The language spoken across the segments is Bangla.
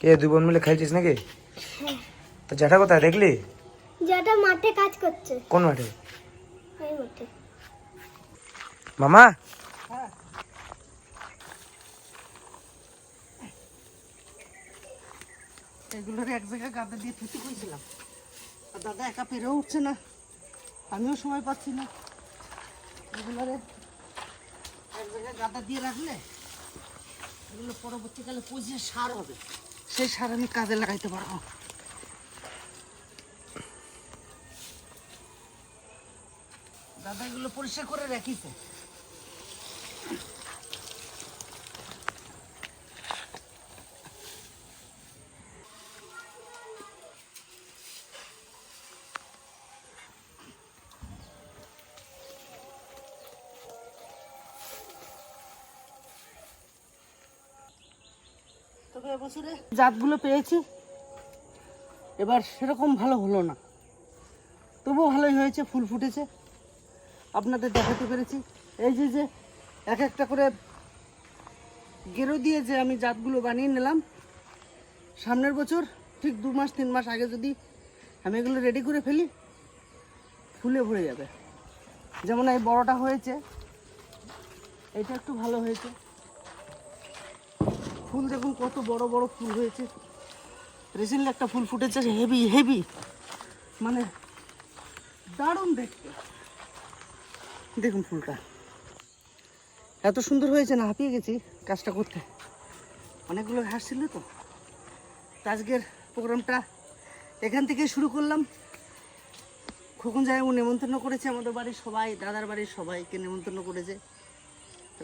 কে দুই বোন মিলে খেলছিস নাকি? তো জ্যাঠা কোথায় দেখলি? জ্যাঠা মাঠে কাজ করছে। কোন মাঠে? ওই মাঠে। মামা? এগুলোর এক জায়গায় গাদা দিয়ে থুতু করেছিলাম আর দাদা একা পেরেও উঠছে না। আমিও সময় পাচ্ছি না। এগুলোরে এক জায়গায় গাদা দিয়ে রাখলে এগুলো পরবর্তীকালে পচিয়ে সার হবে। সেই সার আমি কাজে লাগাইতে পারব। দাদা এগুলো পরিষ্কার করে রাখিছে। জাতগুলো পেয়েছি। এবার সেরকম ভালো হলো না। তবুও ভালোই হয়েছে, ফুল ফুটেছে। আপনাদের দেখাতে পেরেছি। এই যে যে এক একটা করে গেরো দিয়ে যে আমি জাতগুলো বানিয়ে নিলাম, সামনের বছর, ঠিক দু মাস, তিন মাস আগে যদি আমি এগুলো রেডি করে ফেলি, ফুলে ভরে যাবে। যেমন এই বড়টা হয়েছে, এটা একটু ভালো হয়েছে। ফুল দেখুন, কত বড় বড় ফুল হয়েছে। রিসেন্টলি একটা ফুল ফুটেছে হেভি হেভি। মানে দারুণ দেখতে। দেখুন ফুলটা। এত সুন্দর হয়েছে না, হাঁপিয়ে গেছি কাজটা করতে। অনেকগুলো ঘাস ছিল তো। আজকের প্রোগ্রামটা এখান থেকে শুরু করলাম। খোকন জায়গা নেমন্তন্ন করেছে আমাদের বাড়ির সবাই, দাদার বাড়ির সবাইকে নেমন্তন্ন করেছে।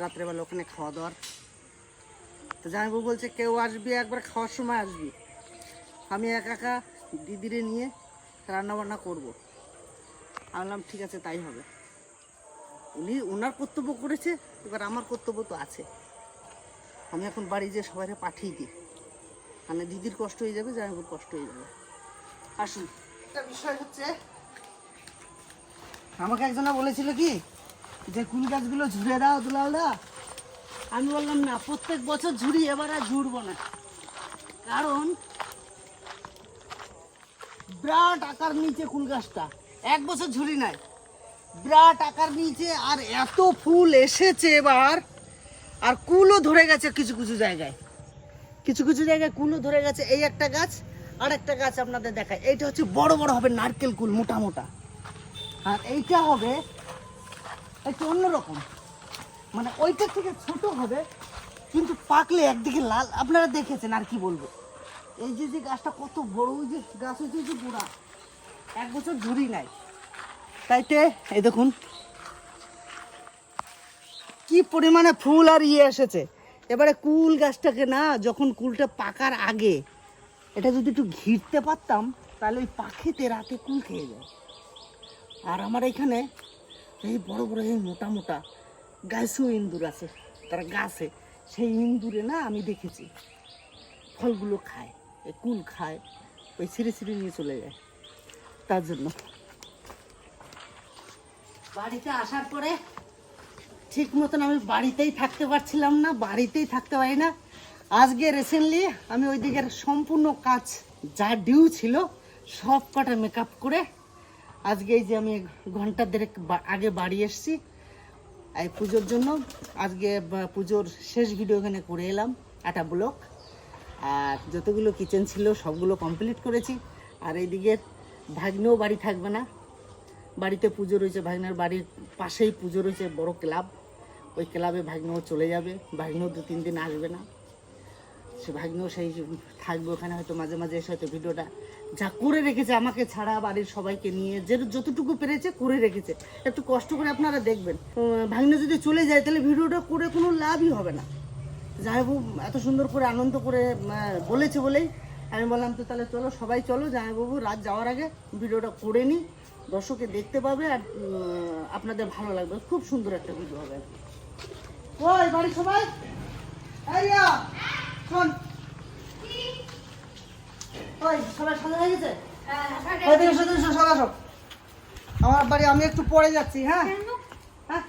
রাত্রেবেলা ওখানে খাওয়া দাওয়ার তো জামাইবাবু বলছে কেউ আসবি, একবার খাওয়ার সময় আসবি। আমি একা একা দিদিরে নিয়ে রান্না বান্না করব বললাম, ঠিক আছে, তাই হবে। উনি ওনার কর্তব্য করেছে, এবার আমার কর্তব্য তো আছে। আমি এখন বাড়ি যেয়ে সবাই পাঠিয়ে দিই। মানে দিদির কষ্ট হয়ে যাবে জামাইবাবুর কষ্ট হয়ে যাবে। আসুন। একটা বিষয় হচ্ছে, আমাকে একজনা বলেছিল কি, যে কুল গাছগুলো ঝুড়ে দাও দুলালদা। আমি বললাম, না, প্রত্যেক বছর ঝুড়ি এবার আর ঝুড়বো না। কারণ বিরাট আকার নিচে কুল গাছটা। এক বছর ঝুড়ি নাই। বিরাট আকার নিচে আর এত ফুল এসেছে এবার। আর কুলও ধরে গেছে কিছু কিছু জায়গায়। কিছু কিছু জায়গায় কুলও ধরে গেছে। এই একটা গাছ, আর একটা গাছ আপনাদের দেখায় এইটা হচ্ছে বড় বড় হবে নারকেল কুল, মোটা মোটা। আর এইটা হবে একটু অন্যরকম। মানে ওইটার থেকে ছোট হবে, কিন্তু পাকলে একদিকে লাল। আপনারা দেখেছেন আর কি বলব? এই যে যে গাছটা কত বড়, ওই যে গাছ হচ্ছে যে গোড়া এক বছর ঝুড়ি নাই। তাইতে এই দেখুন। কি পরিমাণে ফুল আর ইয়ে এসেছে। এবারে কুল গাছটাকে না, যখন কুলটা পাকার আগে, এটা যদি একটু ঘিরতে পারতাম, তাহলে ওই পাখিতে রাতে কুল খেয়ে যায়। আর আমার এখানে এই বড় বড় এই মোটা মোটা গাছও ইন্দুর আছে, তারা গাছে। সেই ইন্দুরে না আমি দেখেছি, ফলগুলো খায় কুল খায়, ওই ছিঁড়ে ছিঁড়ে নিয়ে চলে যায়, তার জন্য। বাড়িতে আসার পরে ঠিক মতন আমি বাড়িতেই থাকতে পারছিলাম না, বাড়িতেই থাকতে পারি না। আজকে রিসেন্টলি আমি ওই দিকের সম্পূর্ণ কাজ যা ডিউ ছিল সব কটা মেকআপ করে আজকে এই যে আমি ঘণ্টা দেড়েক আগে বাড়ি এসেছি এই পুজোর জন্য আজকে পুজোর শেষ ভিডিও এখানে করে এলাম একটা ব্লক। আর যতগুলো কিচেন ছিল, সবগুলো কমপ্লিট করেছি। আর এইদিকে ভাগ্নেও বাড়ি থাকবে না। বাড়িতে পুজো রয়েছে, ভাগ্নের বাড়ির পাশেই পুজো রয়েছে, বড় ক্লাব। ওই ক্লাবে ভাগ্নেও চলে যাবে। ভাগ্নেও দু তিন দিন আসবে না। সে ভাগ্নেও সেই থাকবে ওখানে, হয়তো মাঝে মাঝে এসে হয়তো ভিডিওটা যা করে রেখেছে, আমাকে ছাড়া বাড়ির সবাইকে নিয়ে যে যতটুকু পেরেছে করে রেখেছে। একটু কষ্ট করে আপনারা দেখবেন। ভাগ্নে যদি চলে যায়, তাহলে ভিডিওটা করে কোনো লাভই হবে না। জামাইবাবু এত সুন্দর করে আনন্দ করে বলেছে বলেই আমি বললাম, তো তাহলে চলো, সবাই চলো জামাইবাবু রাত যাওয়ার আগে ভিডিওটা করে নিই। দর্শকে দেখতে পাবে আর আপনাদের ভালো লাগবে। খুব সুন্দর একটা ভিডিও হবে। ওই বাড়ি সবাই শোন। ওই সবাই সাজা হয়ে গেছে ওই দিকে এসো, এসো, আসো। আমার বাড়ি আমি একটু পরে যাচ্ছি হ্যাঁ হ্যাঁ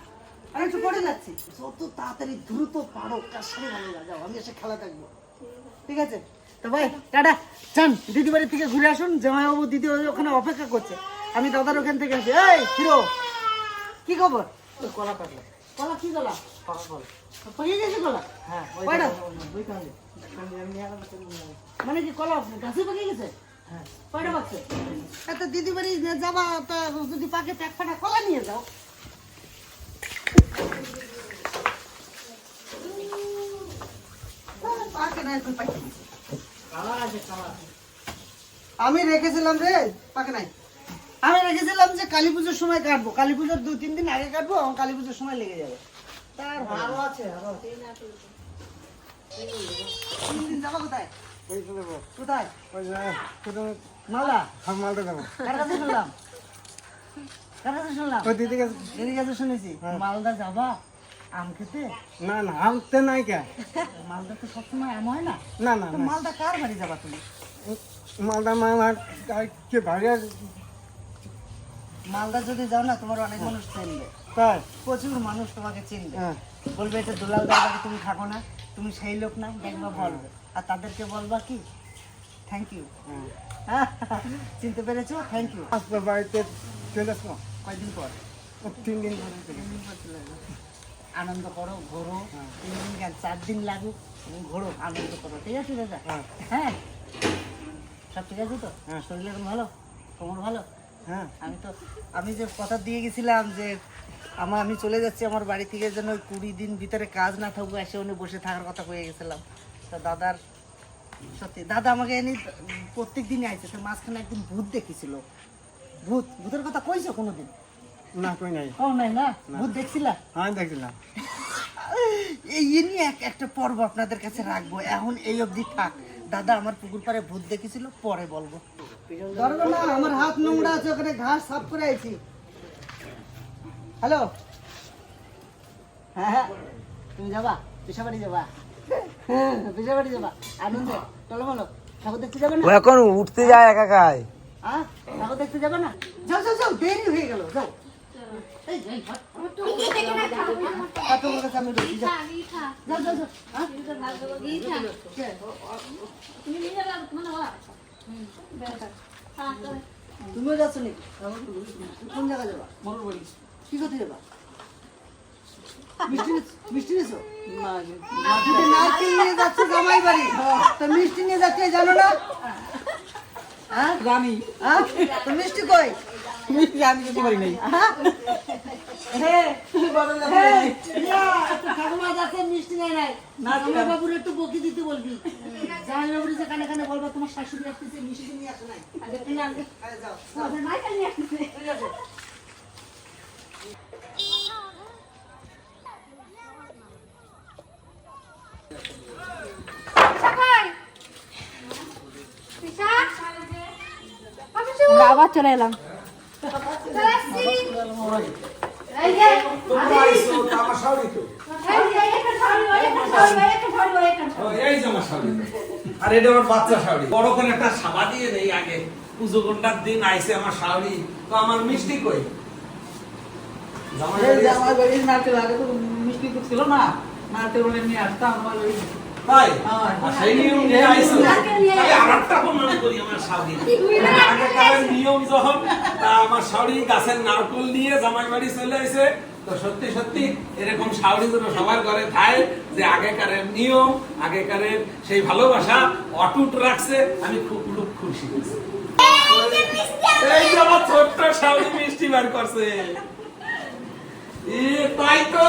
আমি একটু পরে যাচ্ছি যত তাড়াতাড়ি দ্রুত পারো কার সাথে ভালো যাও আমি এসে খেলা থাকব ঠিক আছে তো ভাই টাটা চান দিদি বাড়ি থেকে ঘুরে আসুন জামাইবাবু দিদি ওখানে অপেক্ষা করছে আমি দাদার ওখান থেকে আসি এই হিরো কি খবর কলা কাটলো কলা কি কলা পেকে গেছে কলা হ্যাঁ কয়টা মানে কি কলা গাছে পেকে গেছে? কয়টা পাচ্ছে এত দিদি বাড়ি যাবা তা যদি পাকে তো একখানা কলা নিয়ে যাও। আমি রেখেছিলাম রে পাকে নাই। আমি রেখেছিলাম যে কালী পুজোর সময় কাটবো। কালী পুজোর দু তিন দিন আগে কাটবো আমার কালী পুজোর সময় লেগে যাবে। তার ভালো আছে তিন দিন যাব কোথায়? কোথায়? মালদা কার কাছে শুনলাম? কার কাছে শুনলাম? দিদির কাছে। শুনেছি। মালদা যাবা? আম খেতে? না না আমতে নাই কে? মালদা তো সবসময় আম হয় না? না না মালদা কার বাড়ি যাবা তুমি? মালদা মামা কে মালদা যদি যাও না তোমার অনেক মানুষ চিনবে। তাই? প্রচুর মানুষ তোমাকে চিনবে। হ্যাঁ। বলবে এটা দুলাল দাদাকে তুমি থাকো না। তুমি সেই লোক না দেখবা বলবে আর তাদেরকে বলবা কি? থ্যাংক ইউ চিনতে পেরেছ? থ্যাংক ইউ আসবে বাড়িতে চলে আসব। কয়দিন পর? তিন দিন ধরে তিন দিন পর চলে যাবে। আনন্দ করো ঘোরো। তিন দিন কেন? চার দিন লাগুক। ঘোরো আনন্দ করো। ঠিক আছে দাদা? হ্যাঁ। হ্যাঁ? সব ঠিক আছে তো? হ্যাঁ। শরীর ভালো? তোমার ভালো? হ্যাঁ। আমি তো আমি যে কথা দিয়ে গেছিলাম যে আমার আমি চলে যাচ্ছি আমার বাড়ি থেকে যেন কুড়ি দিন ভিতরে কাজ না থাকব এসে উনি বসে থাকার কথা কয়ে গেছিলাম। তো দাদার সত্যি দাদা আমাকে এনে প্রত্যেক দিনই আইছে তো মাঝখানে একদিন ভূত দেখেছিল। ভূত ভূতের কথা কইছো কোনোদিন? না কই নাই। ও নাই না? ভূত দেখছিলা? হ্যাঁ দেখছিলাম। এই নিয়ে এক একটা পর্ব আপনাদের কাছে রাখব। এখন এই অবধি থাক। দাদা আমার পুকুর পাড়ে ভূত দেখেছিল পরে বলব। ধরবে না আমার হাত নোংরা আছে ওখানে ঘাস সাফ করে আইছি। হ্যালো? হ্যাঁ হ্যাঁ। তুমি যাবা? পিসাবাড়ি যাবা? পিসাবাড়ি যাবা আনন্দে চলো বলো ঠাকুর দেখতে যাবে না ও এখন উঠতে যায় একা একাই হ্যাঁ ঠাকুর দেখতে যাবে না যাও যাও যাও দেরি হয়ে গেল যাও। হ্যাঁ? তুমিও যাচ্ছ নাকি কোন জায়গায় যাবা কি করতে যাবা মিষ্টি নিয়ে- নিয়েছো নারকেল নিয়ে যাচ্ছ জামাই বাড়ি তো মিষ্টি নিয়ে যাচ্ছে জানো না? হ্যাঁ? রানী। হ্যাঁ? তো মিষ্টি কই? মিষ্টি আমি যেতে পারি নাই। হ্যাঁ, হ্যাঁ, ইয়া, একটু ঠাকুমা যাচ্ছে, মিষ্টি নেয় নাই। বাবুর একটু বকি দিতে বলবি। জামাই বাবুর যে কানে কানে বলব তোমার শাশুড়ি আসতেছে মিষ্টি নিয়ে আসে নাই। যাও। ঠিক আছে। আমরা আবার চলে এলাম। আর এটা আমার বাচ্চা শাড়ি বড় করে একটা সাবা দিয়ে নেই আগে। পুজো ঘণ্টার দিন আইছে আমার শাড়ি তো আমার মিষ্টি কই? জামাই আমার বাড়ির নারকেল আগে তো মিষ্টি তো ছিল না। নারকেল বলে নিয়ে আসতাম আমার ওই তাই। সেই নিয়ম নিয়ে আইছো আরেকটা প্রমাণ করি আমার শাড়ি। আগেকার নিয়ম যখন তা আমার শাড়ি গাছের নারকেল নিয়ে জামাই বাড়ি চলে আইছে তো সত্যি সত্যি এরকম শাড়ি যেন সবার ঘরে থাকে যে আগেকারের নিয়ম আগেকারের সেই ভালোবাসা অটুট রাখছে আমি খুব খুব খুশি এই যে আমার ছোট্ট মিষ্টি বার করছে। তাই তো?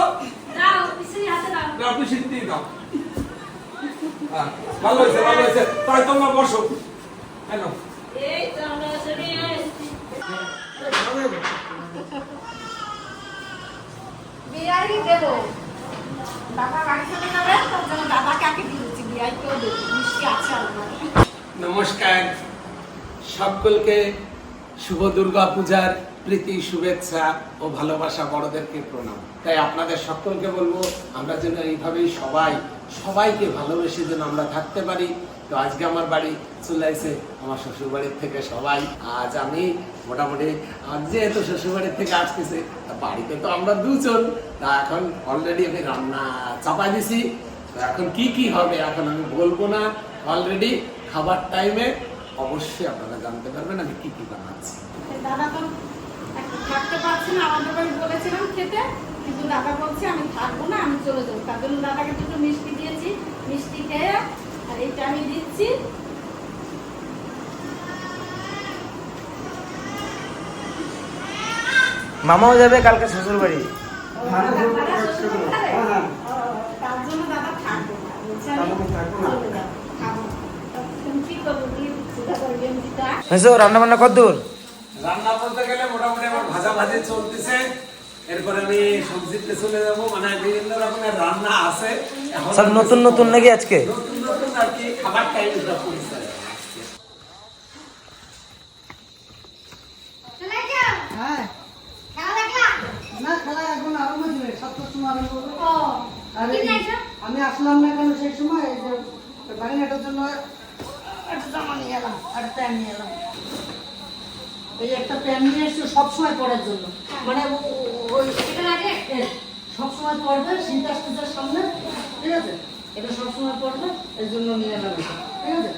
না পিসির দিয়ে দাও। হ্যাঁ, ভালো হয়েছে ভালো হয়েছে। তাই তোমরা বসো। হ্যালো বিরিয়ানি দেবো। বাবা বাড়ি চলে যাবে তার জন্য দাদাকে আগে দিয়েছি বিরিয়ানিকেও দেবো। মিষ্টি আছে নমস্কার। সকলকে শুভ দুর্গা পূজার প্রীতি শুভেচ্ছা ও ভালোবাসা বড়দেরকে প্রণাম। তাই আপনাদের সকলকে বলব আমরা যেন এইভাবেই সবাই সবাইকে ভালোবেসে যেন আমরা থাকতে পারি। তো আজকে আমার বাড়ি চলে আসে আমার শ্বশুর বাড়ির থেকে সবাই। আজ আমি মোটামুটি, আজ যেহেতু শ্বশুর বাড়ির থেকে আসতেছে বাড়িতে তো আমরা দুজন। তা এখন অলরেডি আমি রান্না চাপা দিছি। তো এখন কি কি হবে এখন আমি বলব না। অলরেডি খাবার টাইমে অবশ্যই আপনারা জানতে পারবেন আমি কি কি বানাচ্ছি। দাদা তো থাকতে পারছে না, আমাদের বাড়ি বলেছিলাম খেতে। কিন্তু দাদা বলছে আমি থাকব না আমি চলে যাব। তার জন্য দাদাকে দুটো মিষ্টি দিয়েছি। মিষ্টি খেয়ে আর এইটা আমি দিচ্ছি। মামাও যাবে কালকে শ্বশুর বাড়ি তার জন্য দাদা থাকব না। বলছে আমি কি করব? রান্না বান্না কত দূর রান্না বলতে গেলে মোটামুটি আমার ভাজা ভাজি চলতেছে। এরপর আমি সবজিতে চলে যাব। মানে বিভিন্ন রকমের রান্না আছে। সব নতুন নতুন নাকি আজকে? নতুন নতুন আর কি খাবার হ্যাঁ। আমি আসলাম না কেন সেই সময়? এই যে বাড়িটার জন্য একটা জামা নিয়ে এলাম আর প্যান্ট নিয়ে এলাম। এই একটা প্যান্ট নিয়ে এসছি সবসময় পরার জন্য। মানে ও- ও- ওই সবসময় পরবে শীত আসতেছে সামনে ঠিক আছে? এটা সবসময় পরবে এই জন্য নিয়ে এলাম ঠিক আছে?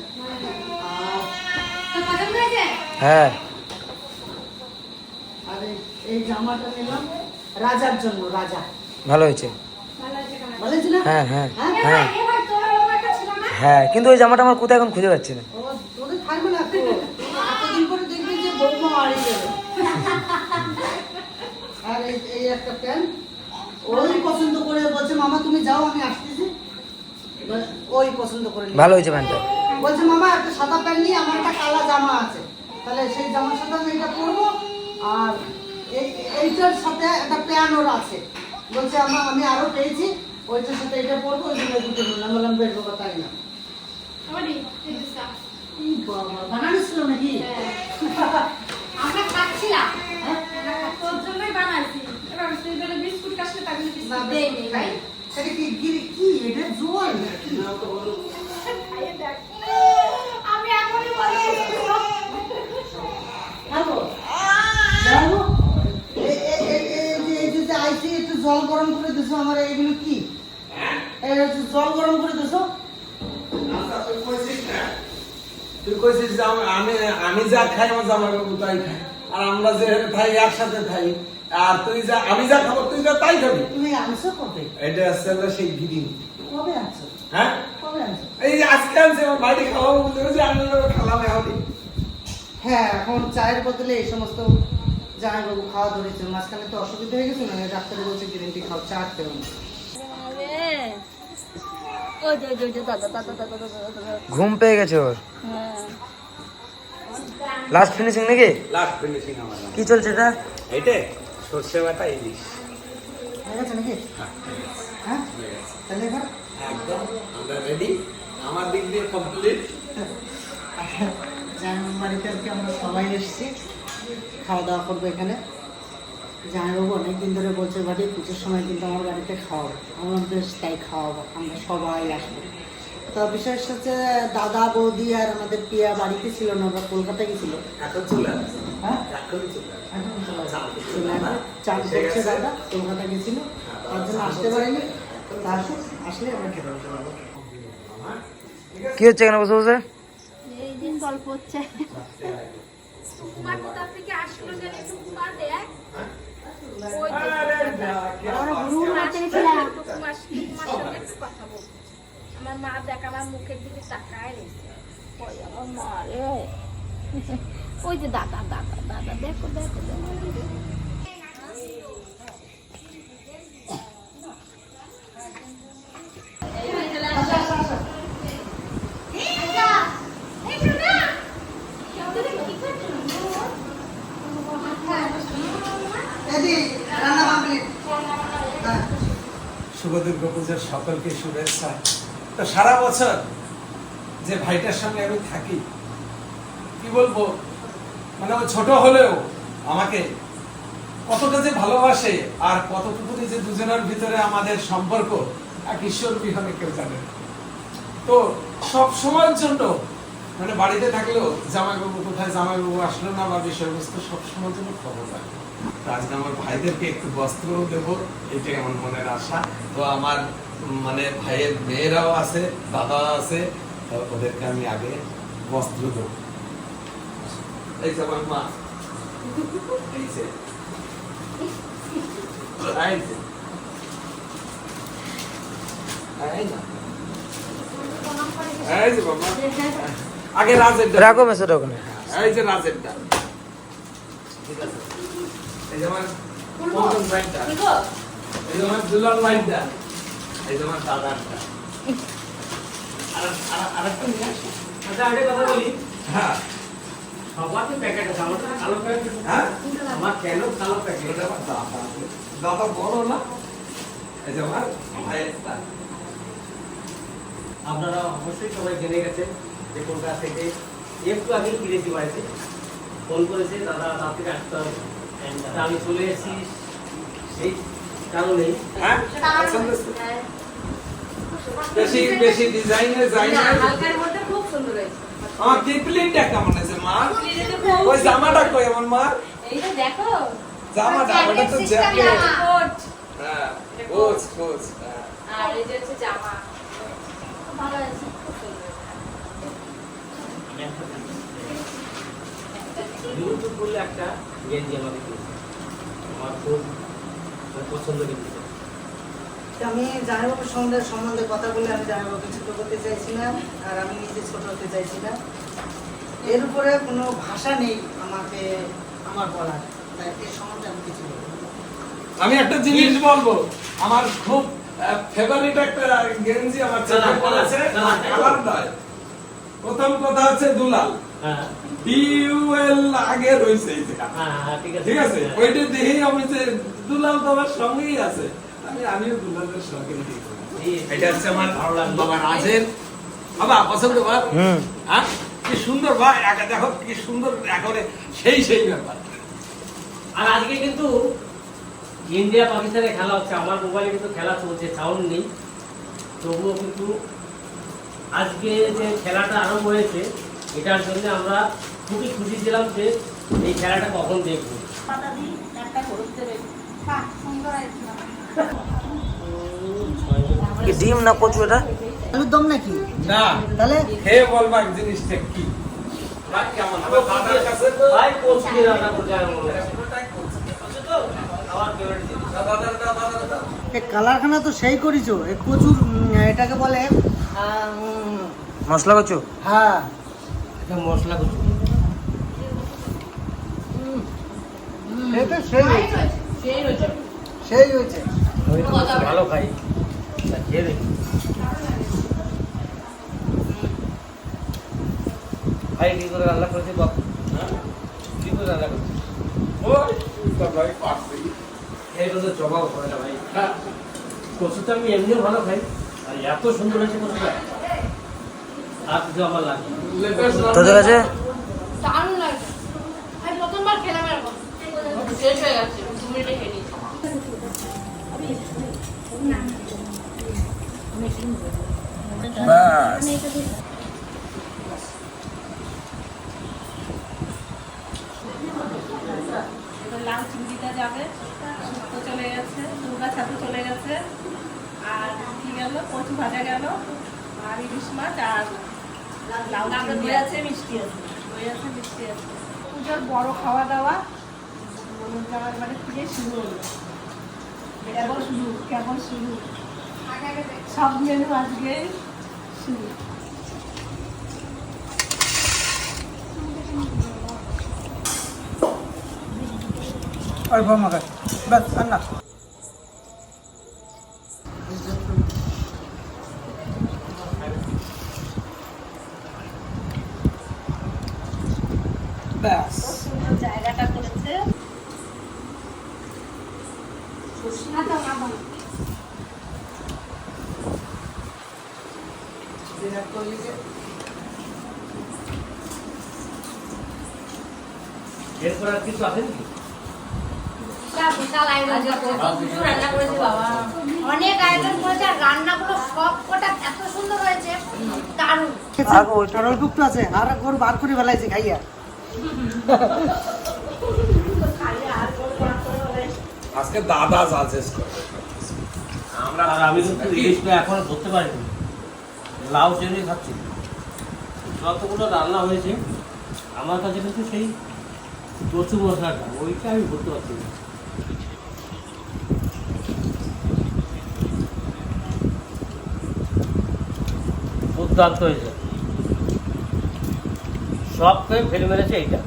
হ্যাঁ। আর এই- এই জামাটা নিলাম রাজার জন্য রাজা। ভালো হয়েছে। হ্যাঁ হ্যাঁ। হ্যাঁ? হ্যাঁ। হ্যাঁ কিন্তু ওই জামাটা আমার কোথায় এখন খুঁজে পাচ্ছি না। তোদের থাকবে না তো? এতদিন পরে দেখবি যে বৌমা হারিয়ে যাবে আর এই একটা প্যান্ট। ওই পছন্দ করে বলছে মামা তুমি যাও আমি আসতেছি। এবার ওই পছন্দ করে ভালো হয়েছে প্যান্টটা। বলছে মামা একটা সাদা প্যান্ট নিয়ে আমার একটা কালা জামা আছে। তাহলে সেই জামার সাথে আমি এটা পরবো। আর এই এইটার সাথে একটা প্যান্ট ওর আছে। বলছে আমার আমি আরও পেয়েছি। ওইটার সাথে এটা পরবো ওই জন্য দুটো নিলাম বললাম বেশ বাবা তাই না? বাবা বানানো ছিল নাকি? আমরা খাচ্ছিলাম। হ্যাঁ, তোর জন্যই বানাইছি। এবার তুই বলে বিস্কুট কাশলে তার জন্য না, বিস্কুট ভাই সেটা কি গিরি কি? এটা জল। আমি এখনই বলে গরম করে দিছো আমার এগুলো কি? জল গরম করে দিছো? আচ্ছা, তুই কইছিস আমি- আমি আমি যা খাই আমার জামাই বাবু তাই খাই আর আমরা যে খাই একসাথে খাই আর তুই যা আমি যা খাব তুই যা তাই খাবি। তুমি আনছো কবে? এটা আসছে হলো সেই গিরিং কবে আনছো? হ্যাঁ? কবে আনছো? এই যে আজকে আনছে আমার বাইরে খাওয়াবো বলতে যে আমি খালাম এখন হ্যাঁ এখন চায়ের বদলে এই সমস্ত জামাইবাবু খাওয়া ধরেছে। মাঝখানে তো অসুবিধা হয়ে গেছে না ডাক্তার বলছে গ্রিন টি খাও চা খেও না। ঘুম পেয়ে গেছে ওর। লাস্ট ফিনিশিং নাকি? লাস্ট ফিনিশিং আমার। কি চলছে এটা? এইটে? সর্ষে বাটা ইলিশ। হয়ে গেছে নাকি? হ্যাঁ একদম আমরা রেডি আমার দিক দিয়ে কমপ্লিট আর কি আমরা সবাই এসেছি। খাওয়া দাওয়া করব এখানে। জামাইবাবু অনেকদিন ধরে বলছে বাড়ি পুজোর সময় কিন্তু আমার বাড়িতে খাওয়াবো আমরা বেশ তাই খাওয়াবো আমরা সবাই আসব। তো বিশেষ হচ্ছে দাদা বৌদি আর আমাদের পিয়া বাড়িতে ছিল না ওরা কলকাতা গেছিল। এখন চলে আসছে। হ্যাঁ। চান করছে দাদা। কলকাতা গেছিল। তার জন্য আসতে পারেনি। তা আসুক আসলে আমরা খেতে কি হচ্ছে এখানে বসে বসে? এই দিন গল্প হচ্ছে। গুরু গেছিলাম। আমার মা দেখ আমার মুখের দিকে তাকায় রয়েছে ওই আমার মা রে? ওই যে দাদা দাদা দাদা দেখো দেখো দেখো। এদি রান্না কমপ্লিট শুভ দুর্গা পূজার সকলকে শুভেচ্ছা। তো সারা বছর যে ভাইটার সঙ্গে আমি থাকি, কি বলব? মানে ও ছোট হলেও আমাকে কতটা যে ভালোবাসে আর কতটুকু যে দুজনের ভিতরে আমাদের সম্পর্ক, এক ঈশ্বর বিহনে কেউ জানে তো সব সময়ের জন্য মানে বাড়িতে থাকলেও জামাইবাবু কোথায়, জামাইবাবু আসলো না বা বিষয়বস্তু সব সময়ের জন্য খবর রাখে। আজকে আমার ভাইদেরকে একটু বস্ত্র দেবো, এটাই আমার মনের আশা। তো আমার মানে ভাইয়ের মেয়েরাও আছে দাদা আছে ওদেরকে আমি আগে বস্ত্র দেবো। এই যে আমার মা। এই যে। এই আগে রাজের রাখো ওখানে। এই যে রাজেরটা ঠিক আছে। এই যে আমার পঞ্চম লাইনটা এই যে আমার দুলার লাইনটা দাদা দাদা। বড় না। এই যে আমার ভাইয়েরটা আপনারা অবশ্যই সবাই জেনে গেছেন যে কোনটা থেকে একটু আগে ফিরেছি বাড়িতে। ফোন করেছে দাদা রাত্রে আসতে হবে। আমি চলে এসেছি। সেই কারণেই হ্যাঁ? বেশি বেশি ডিজাইনে যাই না হালকার মধ্যে খুব সুন্দর হয়েছে। আমার কেমন আছে মা? ওই জামাটা কই আমার মা? এইটা দেখো জামাটা ওটা তো জ্যাকেট কোট হ্যাঁ কোচ কোচ হ্যাঁ। আর এই যে হচ্ছে জামা। ভালো আছে খুব সুন্দর ইউটিউব করলে একটা গেঞ্জি আমাকে দিয়েছে। আমার খুব পছন্দ কিন্তু আমি জামাইবাবুর সঙ্গে সম্বন্ধে কথা বলে আমি জামাইবাবুকে ছোট করতে চাইছি না আর আমি নিজে ছোট হতে চাইছি না। এর উপরে কোনো ভাষা নেই আমাকে আমার বলার। তাই এর সম্বন্ধে আমি কিছু বলব আমি একটা জিনিস বলব আমার খুব ফেভারিট একটা গেঞ্জি আমার ছেলে পরেছে কালার। কালার প্রথম কথা হচ্ছে দুলাল। হ্যাঁ। বিউএল আগে রয়েছে হ্যাঁ হ্যাঁ ঠিক আছে। ঠিক আছে? ওইটা দেখেই আমি যে দুলাল তো আমার সঙ্গেই আছে। আমি আমিও দুলালের সঙ্গে এই- এটা হচ্ছে আমার বাবা রাজের বাবা পছন্দ বা হ্যাঁ? কি সুন্দর ভাই আগে দেখো কি সুন্দর একেবারে সেই সেই ব্যাপার। আর আজকে কিন্তু ইন্ডিয়া পাকিস্তানের খেলা হচ্ছে। আমার মোবাইলে কিন্তু খেলা চলছে সাউন্ড নেই। তবুও কিন্তু আজকে যে খেলাটা আরম্ভ হয়েছে এটার জন্য আমরা খুবই খুশি ছিলাম যে এই খেলাটা কখন দেখব। কি ডিম না কচু এটা? আলুর দম নাকি? না। তাহলে খেয়ে বলবা জিনিসটা কি? কালারখানা তো সেই করিছো। এই কচুর এটাকে বলে মশলা কচু? হ্যাঁ। এটা মশলা কচু। এটা সেই। সেই হয়েছে। সেই হয়েছে। আমি তো মাছ ভালো খাই। তা খেয়ে দেখি। ভাই কি করে রান্না করেছে বাপ কি করে রান্না করেছে? ওই দাদাই পারছি এইটা তো জবাব করে না ভাই। কচুটা আমি এমনিও ভালো খাই। আর এত সুন্দর হয়েছে কচুটা। আর কিছু আমার লাগে তোদের কাছে দারুণ লাগছে আমি প্রথমবার খেলাম এরকম। শেষ হয়ে গেছে। এবার লাল চিংড়িটা যাবে। শুক্তো চলে গেছে দুর্গা ছাতু চলে গেছে। আর কি গেল? কচু ভাজা গেল। আর ইলিশ মাছ আর লাউ আছে মিষ্টি আছে। দই আছে মিষ্টি আছে। পুজোর বড় খাওয়া দাওয়া। মানে থেকে শুরু শুরু সব না ব্যাস সুন্দর জায়গাটা করেছে বিরাট কোহলিকে এরপর আর কিছু আছে নাকি বিশাল কিছু রান্না করেছে বাবা। অনেক আয়োজন করেছে আর রান্নাগুলো সব কটা এত সুন্দর হয়েছে দারুণ। আর ওইটা আর আছে আর গরু বার করে ফেলাইছে খাইয়া। আজকে দাদা সাজেস্ট করে। আমরা আর আমি কিন্তু ইলিশটা এখনও ধরতে পারিনি। লাউ চিংড়ি খাচ্ছি। যতগুলো রান্না হয়েছে, আমার কাছে কিন্তু সেই কচু মশলাটা, ওইটা আমি বলতে পারছি না। দুর্দান্ত হয়েছে। সব খেয়ে ফেলে মেরেছে এইটা।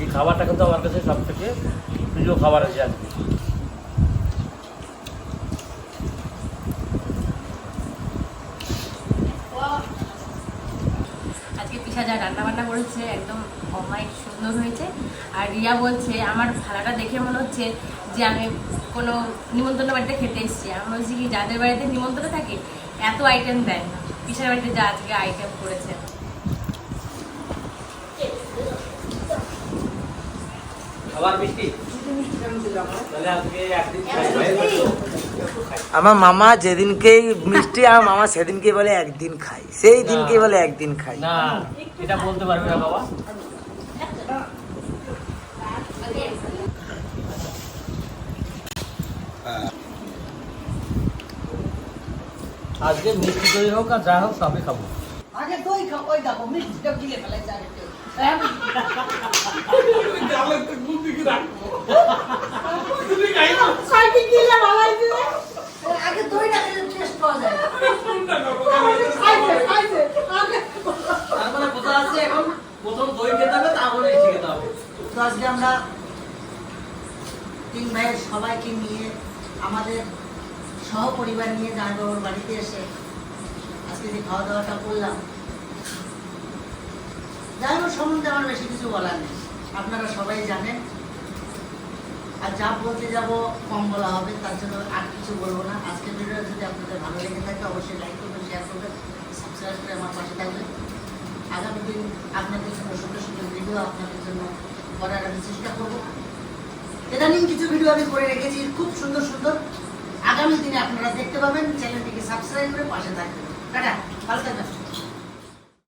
এই খাবারটা কিন্তু আমার কাছে সব থেকে প্রিয় খাবার আজকে আজকে পিসা যা রান্না বান্না করেছে একদম অমায়িক সুন্দর হয়েছে। আর রিয়া বলছে আমার ভাড়াটা দেখে মনে হচ্ছে যে আমি কোনো নিমন্ত্রণ বাড়িতে খেতে এসেছি। আমি বলছি কি যাদের বাড়িতে নিমন্ত্রণ থাকে এত আইটেম দেয় না। পিসার বাড়িতে যা আজকে আইটেম করেছে খাবার মিষ্টি? তাহলে আজকে একদিন খাই। আমার মামা যেদিনকেই মিষ্টি আমার মামা সেদিনকে বলে একদিন খাই। সেই দিনকে বলে একদিন খাই। না এটা বলতে পারবে না বাবা। আজকে মিষ্টি দই হোক আর যা হোক সবই খাব। আগে দই খাও ওই দেখো মিষ্টিটা গিলে আগে দইটা টেস্ট পাওয়া যায়। মানে প্রথম দই খেতে হবে তারপরে খেতে হবে। তো আজকে আমরা তিন ভাইয়ের সবাইকে নিয়ে আমাদের সহপরিবার নিয়ে জামাইবাবুর বাড়িতে এসে আজকে যে খাওয়া দাওয়াটা করলাম জামাইবাবুর সম্বন্ধে আমার বেশি কিছু বলার নেই। আপনারা সবাই জানেন। আর যা বলতে যাব কম বলা হবে, তার জন্য আর কিছু বলব না। আজকের ভিডিও যদি আপনাদের ভালো লেগে থাকে, অবশ্যই লাইক করবেন শেয়ার করবেন সাবস্ক্রাইব করে আমার পাশে থাকবেন। আগামী দিন আপনাদের জন্য সুন্দর সুন্দর ভিডিও আপনাদের জন্য করার আমি চেষ্টা করব। ইদানিং কিছু ভিডিও আমি করে রেখেছি, খুব সুন্দর সুন্দর। আগামী দিনে আপনারা দেখতে পাবেন চ্যানেলটিকে সাবস্ক্রাইব করে পাশে থাকবেন। টাটা, ভালো থাকবেন।